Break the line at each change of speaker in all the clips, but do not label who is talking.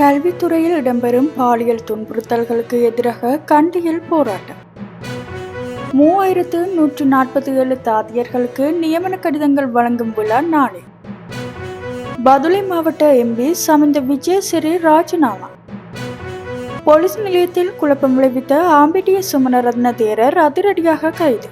கல்வித்துறையில் இடம்பெறும் பாலியல் துன்புறுத்தல்களுக்கு எதிராக கண்டியில் போராட்டம். மூவாயிரத்து நூற்று நாற்பத்தி ஏழு தாதியர்களுக்கு நியமன கடிதங்கள் வழங்கும் விழா நாளை. பதுளை மாவட்ட எம்பி சமிந்த விஜயசிறி ராஜினாமா. போலீஸ் நிலையத்தில் குழப்பம் விளைவித்த ஆம்பிட்டிய சுமணரத்ன தேரர் அதிரடியாக கைது.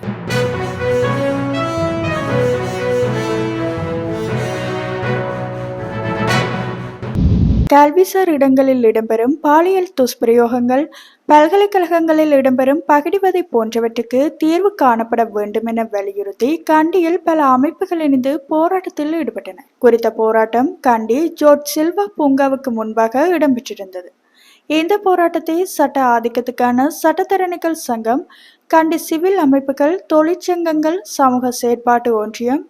கல்விசார் இடங்களில் இடம்பெறும் பாலியல் துஷ்பிரயோகங்கள் பல்கலைக்கழகங்களில் இடம்பெறும் பகிடிவதை போன்றவற்றுக்கு தீர்வு காணப்பட வேண்டும் என வலியுறுத்தி கண்டியில் பல அமைப்புகள் இணைந்து போராட்டத்தில் ஈடுபட்டன. குறித்த போராட்டம் கண்டி ஜோர்ஜ் சில்வா பூங்காவுக்கு முன்பாக இடம்பெற்றிருந்தது. இந்த போராட்டத்தை சட்ட ஆதிக்கத்துக்கான சட்டத்தரணிகள் சங்கம் கண்டி சிவில் அமைப்புகள் தொழிற்சங்கங்கள் சமூக செயற்பாட்டு ஒன்றியம்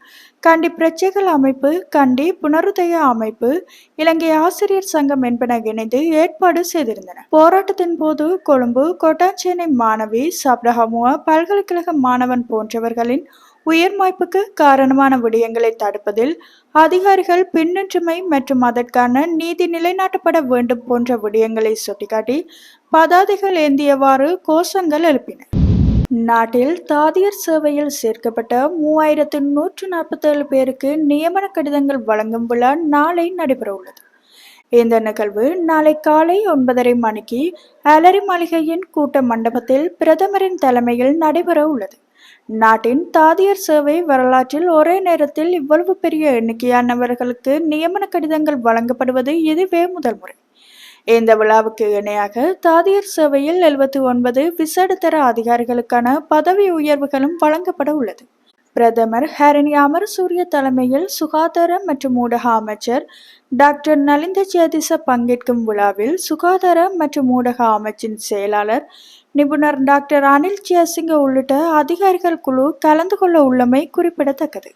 கண்டி பிரச்சைகள் அமைப்பு கண்டி புனருதய அமைப்பு இலங்கை ஆசிரியர் சங்கம் என்பன இணைந்து ஏற்பாடு செய்திருந்தன. போராட்டத்தின் போது கொழும்பு கொட்டாஞ்சேனை மாணவி சப்ரஹமுவா பல்கலைக்கழக மாணவன் போன்றவர்களின் உயர்மாய்ப்புக்கு காரணமான விடயங்களை தடுப்பதில் அதிகாரிகள் பின்னின்றுமை மற்றும் அதற்கான நீதி நிலைநாட்டப்பட வேண்டும் போன்ற விடயங்களை சுட்டிக்காட்டி பதாதைகள் ஏந்தியவாறு கோஷங்கள் எழுப்பின நாட்டில் தாதியர் சேவையில் சேர்க்கப்பட்ட மூவாயிரத்து நூற்று நாற்பத்தேழு பேருக்கு நியமன கடிதங்கள் வழங்கும் விழா நாளை நடைபெறவுள்ளது. இந்த நிகழ்வு நாளை காலை ஒன்பதரை மணிக்கு அலரி மாளிகையின் கூட்ட மண்டபத்தில் பிரதமரின் தலைமையில் நடைபெற உள்ளது நாட்டின் தாதியர் சேவை வரலாற்றில் ஒரே நேரத்தில் இவ்வளவு பெரிய எண்ணிக்கையானவர்களுக்கு நியமன கடிதங்கள் வழங்கப்படுவது இதுவே முதல் முறை. இந்த விழாவுக்கு இணையாக தாதியர் சேவையில் எழுபத்தி ஒன்பது விசேடத்தர அதிகாரிகளுக்கான பதவி உயர்வுகளும் வழங்கப்பட உள்ளது. பிரதமர் ஹரணி அமர்சூரிய தலைமையில் சுகாதார மற்றும் ஊடக அமைச்சர் டாக்டர் நலிந்த ஜேதிச பங்கேற்கும் விழாவில் சுகாதார மற்றும் ஊடக அமைச்சின் செயலாளர் நிபுணர் டாக்டர் அனில் ஜெயசிங்க உள்ளிட்ட அதிகாரிகள் குழு கலந்து கொள்ள உள்ளமை குறிப்பிடத்தக்கது.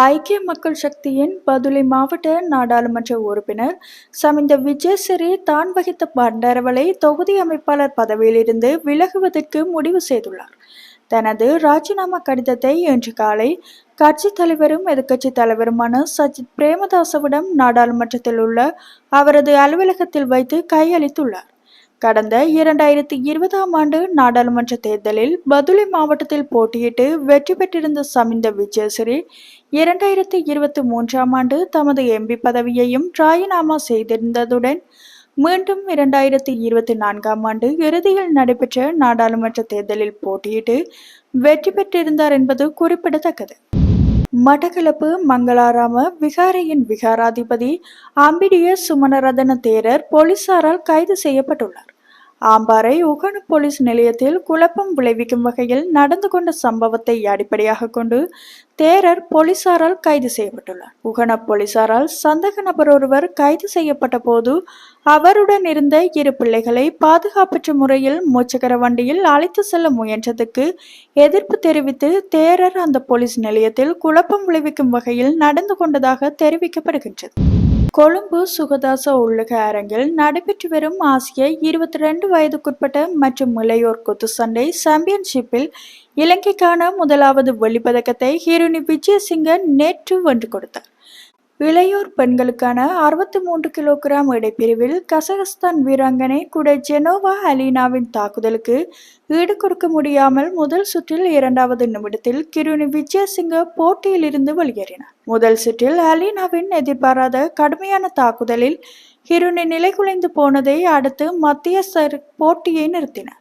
ஐக்கிய மக்கள் சக்தியின் பதுளை மாவட்ட நாடாளுமன்ற உறுப்பினர் சமிந்த விஜயசிறி தான் வகித்த பண்டரவலை தொகுதி அமைப்பாளர் பதவியிலிருந்து விலகுவதற்கு முடிவு செய்துள்ளார். தனது ராஜினாமா கடிதத்தை இன்று காலை கட்சி தலைவரும் எதிர்க்கட்சி தலைவருமான சஜித் பிரேமதாசவிடம் நாடாளுமன்றத்தில் உள்ள அவரது அலுவலகத்தில் வைத்து கையளித்துள்ளார். கடந்த இரண்டாயிரத்தி இருபதாம் ஆண்டு நாடாளுமன்ற தேர்தலில் பதுளை மாவட்டத்தில் போட்டியிட்டு வெற்றி பெற்றிருந்த சமிந்த விஜயசிறி இரண்டாயிரத்தி இருபத்தி மூன்றாம் ஆண்டு தமது எம்பி பதவியையும் ராஜினாமா செய்திருந்ததுடன் மீண்டும் இரண்டாயிரத்தி இருபத்தி நான்காம் ஆண்டு இறுதியில் நடைபெற்ற நாடாளுமன்ற தேர்தலில் போட்டியிட்டு வெற்றி பெற்றிருந்தார் என்பது குறிப்பிடத்தக்கது. மடகளப்பு மங்களாராம விகாரையின் விகாராதிபதி அம்பிடிய சுமணரதன தேரர் போலீசாரால் கைது செய்யப்பட்டுள்ளார். ஆம்பாறை உகன போலீஸ் நிலையத்தில் குழப்பம் விளைவிக்கும் வகையில் நடந்து கொண்ட சம்பவத்தை அடிப்படையாக கொண்டு தேரர் போலீசாரால் கைது செய்யப்பட்டுள்ளார். உகன போலீசாரால் சந்தக நபர் ஒருவர் கைது செய்யப்பட்ட போது அவருடன் இருந்த இரு பிள்ளைகளை பாதுகாப்பற்ற முறையில் மூச்சக்கர வண்டியில் அழைத்து செல்ல முயன்றதுக்கு எதிர்ப்பு தெரிவித்து தேரர் அந்த போலீஸ் நிலையத்தில் குழப்பம் விளைவிக்கும் வகையில் நடந்து கொண்டதாக தெரிவிக்கப்படுகின்றது. கொழும்பு சுகதாச உள்ளக அரங்கில் நடைபெற்று வரும் ஆசிய இருபத்தி ரெண்டு வயதுக்குட்பட்ட மற்றும் இளையோர் குத்துச்சண்டை சாம்பியன்ஷிப்பில் இலங்கைக்கான முதலாவது வெள்ளிப்பதக்கத்தை ஹீரோனி விஜயசிங்க நேற்று வென்று கொடுத்தார். இளையோர் பெண்களுக்கான அறுபத்தி மூன்று கிலோகிராம் இடைப்பிரிவில் கசகஸ்தான் வீராங்கனை கூட ஜெனோவா அலீனாவின் தாக்குதலுக்கு ஈடு கொடுக்க முடியாமல் முதல் சுற்றில் இரண்டாவது நிமிடத்தில் கிருணி விஜயசிங்க போட்டியில் இருந்து வெளியேறினார். முதல் சுற்றில் அலீனாவின் எதிர்பாராத கடுமையான தாக்குதலில் ஹிருனி நிலைகுலைந்து போனதை அடுத்து மத்திய சர் போட்டியை நிறுத்தினார்.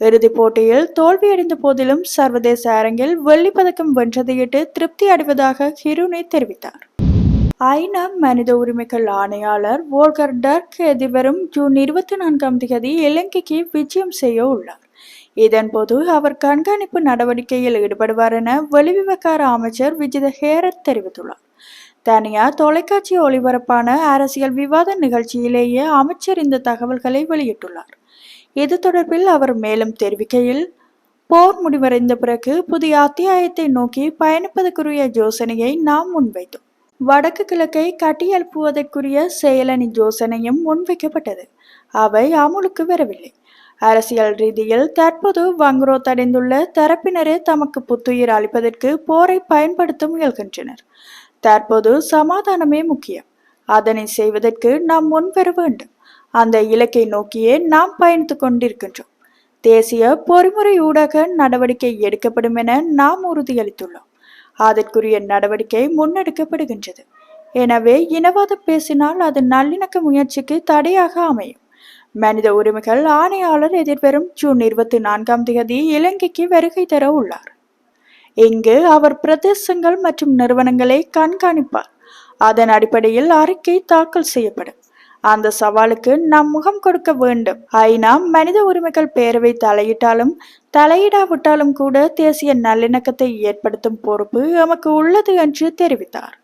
இறுதிப் போட்டியில் தோல்வியடைந்த போதிலும் சர்வதேச அரங்கில் வெள்ளிப்பதக்கம் வென்றதையிட்டு திருப்தி அடைவதாக ஹிருனி தெரிவித்தார். ஐநா மனித உரிமைகள் ஆணையாளர் வோல்கர் டர்க் எதிவரும் ஜூன் இருபத்தி நான்காம் தேதி இலங்கைக்கு விஜயம் செய்ய உள்ளார். இதன்போது அவர் கண்காணிப்பு நடவடிக்கையில் ஈடுபடுவார் என வெளிவிவகார அமைச்சர் விஜித ஹேரத் தெரிவித்துள்ளார். தனியார் தொலைக்காட்சி ஒளிபரப்பான அரசியல் விவாத நிகழ்ச்சியிலேயே அமைச்சர் இந்த தகவல்களை வெளியிட்டுள்ளார். இது தொடர்பில் அவர் மேலும் தெரிவிக்கையில் போர் முடிவடைந்த பிறகு புதிய அத்தியாயத்தை நோக்கி பயணிப்பதற்குரிய யோசனையை நாம் முன்வைத்தோம். வடக்கு கிழக்கை கட்டியெழுப்புவதற்குரிய செயலணி யோசனையும் முன்வைக்கப்பட்டது. அவை அமுலுக்கு வரவில்லை. அரசியல் ரீதியில் தற்போது வங்குரோத்தடைந்துள்ள தரப்பினரே தமக்கு புத்துயிர் அளிப்பதற்கு போரை பயன்படுத்த முயல்கின்றனர். தற்போது சமாதானமே முக்கியம். அதனை செய்வதற்கு நாம் முன்வர வேண்டும். அந்த இலக்கை நோக்கியே நாம் பயணித்துக் கொண்டிருக்கின்றோம். தேசிய பொறிமுறை ஊடக நடவடிக்கை எடுக்கப்படும் என நாம் உறுதியளித்துள்ளோம். அதற்குரிய நடவடிக்கை முன்னெடுக்கப்படுகின்றது. எனவே இனவாதம் பேசினால் அது நல்லிணக்க முயற்சிக்கு தடையாக அமையும். மனித உரிமைகள் ஆணையாளர் எதிர்வரும் ஜூன் இருபத்தி நான்காம் தேதி இலங்கைக்கு வருகை தர உள்ளார். இங்கு அவர் பிரதேசங்கள் மற்றும் நிறுவனங்களை கண்காணிப்பார். அதன் அடிப்படையில் அறிக்கை தாக்கல் செய்யப்படும். அந்த சவாலுக்கு நாம் முகம் கொடுக்க வேண்டும். ஐநா மனித உரிமைகள் பேரவை தலையிட்டாலும் தலையிடாவிட்டாலும் கூட தேசிய நல்லிணக்கத்தை ஏற்படுத்தும் பொறுப்பு எமக்கு உள்ளது என்று தெரிவித்தார்.